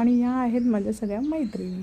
आणि या आहेत माझ्या सगळ्या मैत्रिणी.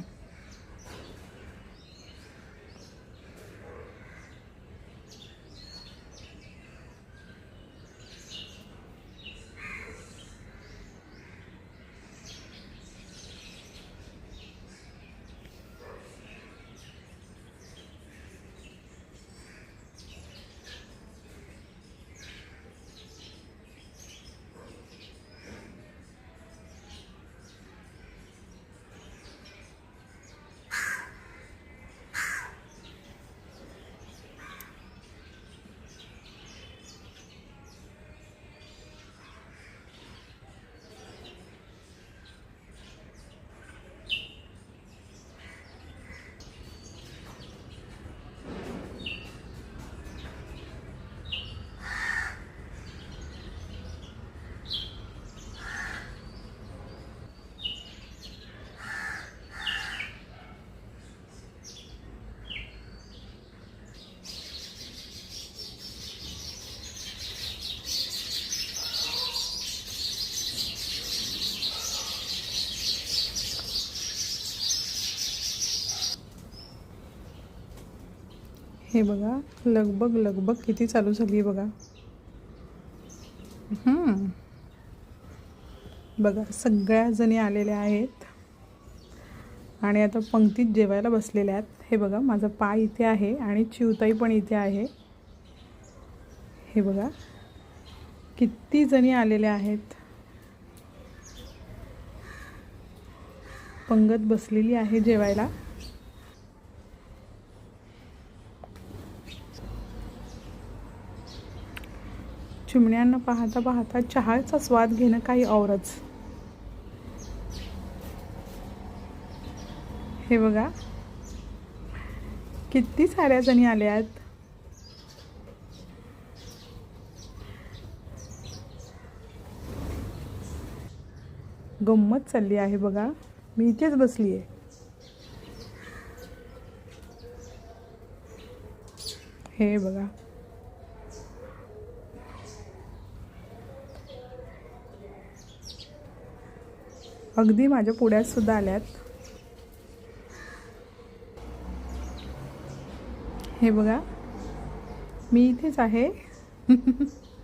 हे बघा लगबग लगबग किती चालू झाली आहे बघा. बघा सगळ्या जणी आलेल्या आहेत. आणि आता पंक्तीत जेवायला बसलेल्या आहेत. हे बघा माझा पाय इथे आहे आणि चिवताई पण इथे आहे. हे बघा किती जणी आलेल्या आहेत. पंगत बसलेली आहे जेवायला. चिमण्यांना पाहता पाहता चहाचा स्वाद घेणं काही औरच. हे बघा. किती साऱ्या जणी आल्या आहेत. गंमत चालली आहे बघा. मी इथेच बसली आहे हे बघा. अगदी माझ्या पुढ्यात सुद्धा आल्यात. हे बघा मी इथेच आहे.